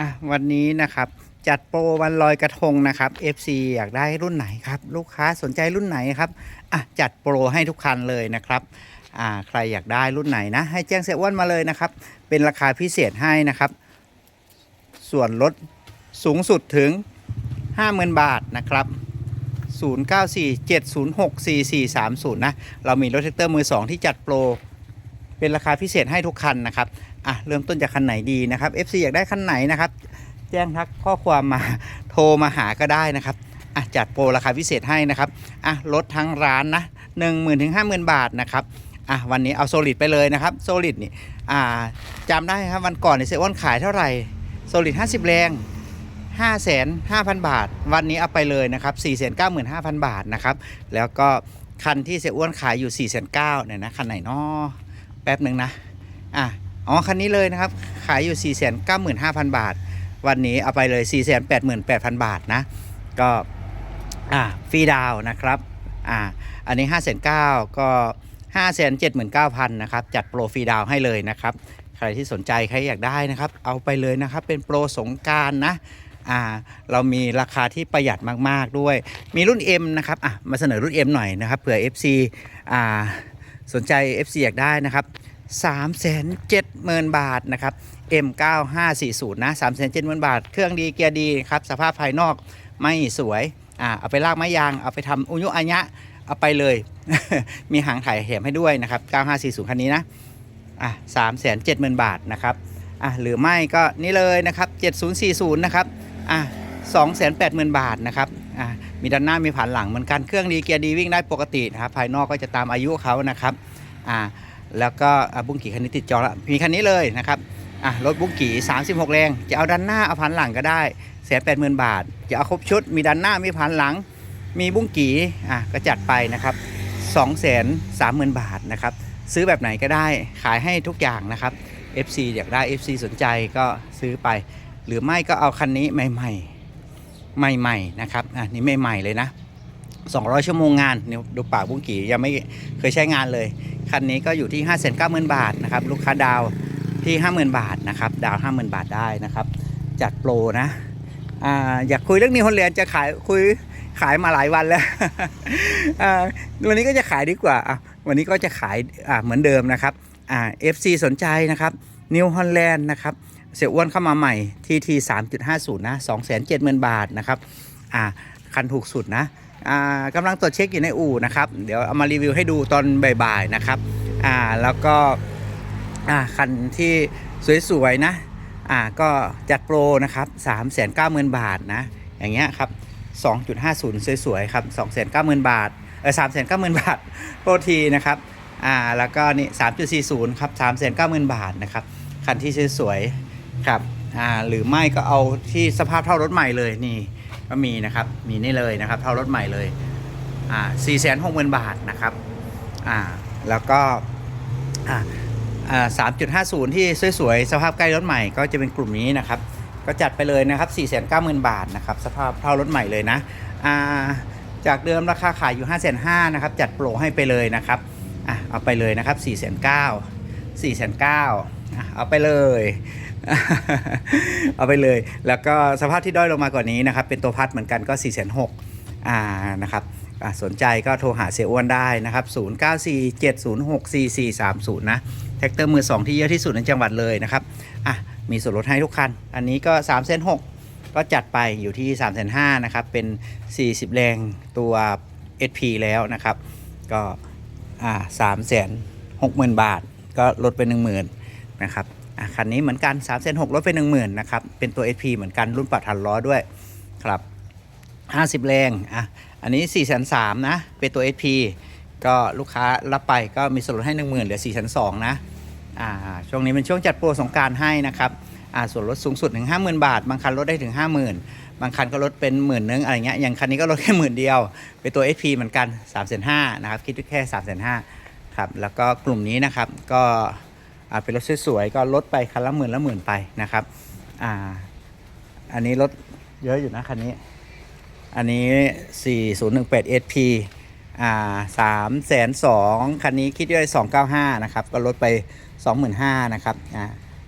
อะวันนี้นะครับจัดโปรวันลอยกระทงนะครับ FC อยากได้รุ่นไหนครับ ลูกค้าสนใจรุ่นไหนครับอะจัดโปรให้ทุกคันเลยนะครับอ่าใครอยากได้รุ่นไหนนะ ให้แจ้งเสียอ้วนมาเลยนะครับ เป็นราคาพิเศษให้นะครับ ส่วนลดสูงสุดถึง 50,000 บาทนะครับ 0947064430 นะ เรามีรถแท็กเตอร์มือ 2 ที่จัดโปร เป็นราคาพิเศษให้ทุกคันนะครับอะเริ่มต้นจากคันไหนดีนะครับ FC อยากได้คันไหนนะครับ แจ้งทักข้อความมาโทรมาหาก็ได้นะครับอะจัดโปรราคาพิเศษให้นะครับอะลดทั้งร้านนะ1 0,000ื่นถึงห้าหมื่นบาทนะครับอะวันนี้เอาโซลิดไปเลยนะครับโซลิดนี่อ่าจำได้ครับวันก่อนเนี่ยเซอ้วนขายเท่าไหร่โซลิด50แรง5 5 0 0 0บาท วันนี้เอาไปเลยนะครับ4 9 5 0 0 0บาทนะครับแล้วก็คันที่เสียอ้วนขายอยู่4 9 0 0 0เนี่ยนะคันไหนเนาะ แป๊บหนึ่งนะ อะ อ๋อ คันนี้เลยนะครับ ขายอยู่ 4 9 5 0 0 0 บาท วันนี้เอาไปเลย 4 8 8 0 0 0 บาทนะ ก็ อ่าฟรีดาวนะครับ อ่าอันนี้ 5 9 0 0 0ก็5 7 9 0 0 0นะครับ จัดโปรฟรีดาวให้เลยนะครับ ใครที่สนใจ ใครอยากได้นะครับ เอาไปเลยนะครับ เป็นโปรสงการนะอ่าเรามีราคาที่ประหยัดมาก ๆ ด้วย มีรุ่น M นะครับ อะ มาเสนอรุ่น M หน่อยนะครับ เผื่อ FC อ่า สนใจ FC อยากได้นะครับ370,000 บาทนะครับ M9540 นะ3 7 0 0 0 บาท เครื่องดีเกียร์ดีครับ สภาพภายนอกไม่สวยอ่าเอาไปลากไม้ยาง เอาไปทำอุยุอัญะเอาไปเลย มีหางถ่ายแถมให้ด้วยนะครับ 9540 คันนี้นะอะ370,000 บาทนะครับอะหรือไม่ก็นี่เลยนะครับ 7040 นะครับอะ280,000 บาทนะครับ มีด้านหน้ามีผ่านหลังเหมือนกันเครื่องดีเกียร์ดีวิ่งได้ปกตินะครับภายนอกก็จะตามอายุเขานะครับอ่าแล้วก็บุ้งกี่คันนี้ติดจอแล้วมีคันนี้เลยนะครับอะรถบุ้งกี่36 แรง จะเอาด้านหน้าเอาผ่านหลังก็ได้แสนแปดหมื่นบาท จะเอาครบชุด มีด้านหน้ามีผ่านหลัง มีบุ้งกี่อะก็จัดไปนะครับ2 3 0 0 0 0บาทนะครับซื้อแบบไหนก็ได้ขายให้ทุกอย่างนะครับ FC อยากได้ FC สนใจก็ซื้อไป หรือไม่ก็เอาคันนี้ใหม่ ๆ ใหม่ๆนะครับอะนี่ใหม่ๆเลยนะ 200 ชั่วโมงงานนี่ดูปากบุ้งกี่ยังไม่เคยใช้งานเลย คันนี้ก็อยู่ที่5 9 0 0 0 0 บาทนะครับลูกค้าดาวที่ 50,000 บาทนะครับดาว50,000 บาทได้นะครับจัดโปรนะอ่าอยากคุยเรื่องนิวฮอลแลนด์จะขายคุยขายมาหลายวันแล้วอ่าวันนี้ก็จะขายดีกว่าวันนี้ก็จะขายอ่าเหมือนเดิมนะครับอ่า FC สนใจนะครับนิวฮอลแลนด์นะครับ เสียอ้วนเข้ามาใหม่ TT 3.50นย์นะ270,000บาทนะครับอ่าคันถูกสุดนะอ่ากำลังตรวจเช็คอยู่ในอู่นะครับ เดี๋ยวเอามารีวิวให้ดูตอนบ่ายๆนะครับอ่าแล้วก็อ่าคันที่สวยๆนะอ่าก็จัดโปรนะครับ390,000บาทนะอย่างเงี้ยครับ2.50สวยๆครับ290,000บาทเออ390,000บาทโปรทีนะครับอ่าแล้วก็นี่3.40ครับ390,000บาทนะครับคันที่สวยๆ ครับอ่าหรือไม่ก็เอาที่สภาพเท่ารถใหม่เลยนี่ก็มีนะครับมีนี่เลยนะครับ เท่ารถใหม่เลยอ่า460,000บาทนะครับอ่าแล้วก็อ่าอ่า3.50ที่สวยๆ สภาพใกล้รถใหม่ก็จะเป็นกลุ่มนี้นะครับ ก็จัดไปเลยนะครับ490,000บาทนะครับสภาพเท่ารถใหม่เลยนะอ่าจากเดิมราคาขายอยู่5,500นะครับจัดโปรให้ไปเลยนะครับอะเอาไปเลยนะครับ4,900 4,900อะเเอาไปเลย เอาไปเลย แล้วก็สภาพที่ด้อยลงมากว่านี้นะครับ เป็นตัวพัดเหมือนกันก็4,600อ่านะครับสนใจก็โทรหาเสียอ้วนได้นะครับ 0947064430 นะแท็กเตอร์มือ 2 ที่เยอะที่สุดในจังหวัดเลยนะครับอะมีส่วนลดให้ทุกคัน อันนี้ก็3 6 0 0 0ก็จัดไปอยู่ที่3 5 0 0 0นะครับ เป็น 40 แรงตัว SP แล้วนะครับ ก็อ่า3 6 0 0 0 0บาท ก็ลดไป10,000 นะครับคันนี้เหมือนกัน3 6 0 0 0ลดไป10,000นนะครับ เป็นตัว SP เหมือนกันรุ่นปรับทันล้อด้วยครับ 50 แรงอะอันนี้4 3 0 0 0นสนะ เป็นตัว SP ก็ลูกค้ารับไปก็มีส่วนลดให้ 10,000เหลือ4 2 0 0นสนะอ่าช่วงนี้เป็นช่วงจัดโปรสงการให้นะครับอ่าส่วนลดสูงสุดถึง 50,000 บาท บางคันลดได้ถึง 50,000 บางคันก็ลดเป็นหมื่นนึงอะไรเงี้ยอย่างคันนี้ก็ลดแค่หมื่นเดียว เป็นตัว SP เหมือนกัน3 5 0 0 0นนะครับคิดแค่3 5 0 0 0ครับแล้วก็กลุ่มนี้นะครับก็ เป็นรถสวยๆก็ลดไปคันละหมื่นละหมื่นไปนะครับอ่าอันนี้ลดเยอะอยู่นะคันนี้ อันนี้ 4018 SP อ่าสามแสนสองคันนี้คิดด้วยสองเก้าห้านะครับ ก็ลดไปสองหมื่นห้านะครับอ่า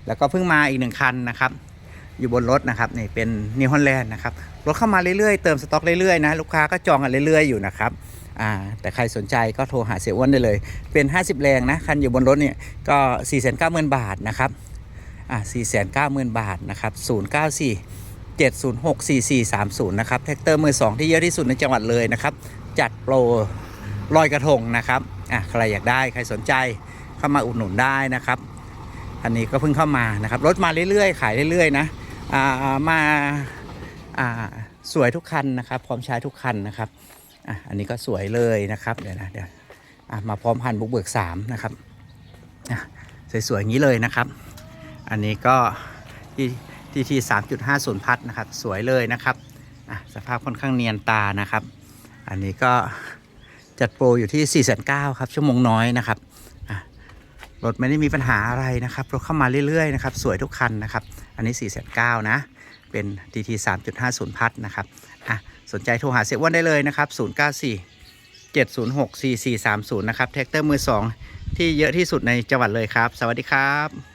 แล้วก็เพิ่งมาอีกหนึ่งคันนะครับ อยู่บนรถนะครับนี่เป็นนิวฮอลแลนด์นะครับ รถเข้ามาเรื่อยๆ เติมสต็อกเรื่อยๆนะ ลูกค้าก็จองกันเรื่อยๆอยู่นะครับ อ่าแต่ใครสนใจก็โทรหาเสียอ้วนได้เลย เป็น 50 แรงนะ คันอยู่บนรถเนี่ยก็ 4 9 0 0 0 0 บาทนะครับอ่า4 9 0 0 0 0 บาทนะครับ 094 706 4430 นะครับแท็กเตอร์มือ 2 ที่เยอะที่สุดในจังหวัดเลยนะครับ จัดโปรลอยกระทงนะครับอะใครอยากได้ใครสนใจเข้ามาอุดหนุนได้นะครับ อันนี้ก็เพิ่งเข้ามานะครับ รถมาเรื่อยๆ ขายเรื่อยๆนะอ่ามาอ่าสวยทุกคันนะครับ พร้อมใช้ทุกคันนะครับ อะอันนี้ก็สวยเลยนะครับเดี๋ยวนะเดี๋ยวอะมาพร้อมพันบุกเบิกสามนะครับอะสวยๆอย่างนี้เลยนะครับ อันนี้ก็ที่ที่ที่สามจุดห้าศูนย์พัดนะครับ สวยเลยนะครับอะสภาพค่อนข้างเนียนตานะครับ อันนี้ก็จัดโปรอยู่ที่4ี่แสนเครับ ชั่วโมงน้อยนะครับอะรถไม่ได้มีปัญหาอะไรนะครับรถเข้ามาเรื่อยๆนะครับ สวยทุกคันนะครับ อันนี้4ี่แสนเนะ เป็น TT 3.50 พัดนะครับ อะ สนใจโทรหาเสียอ้วนได้เลยนะครับ 094 706 4430 นะครับแท็กเตอร์มือ 2 ที่เยอะที่สุดในจังหวัดเลยครับ สวัสดีครับ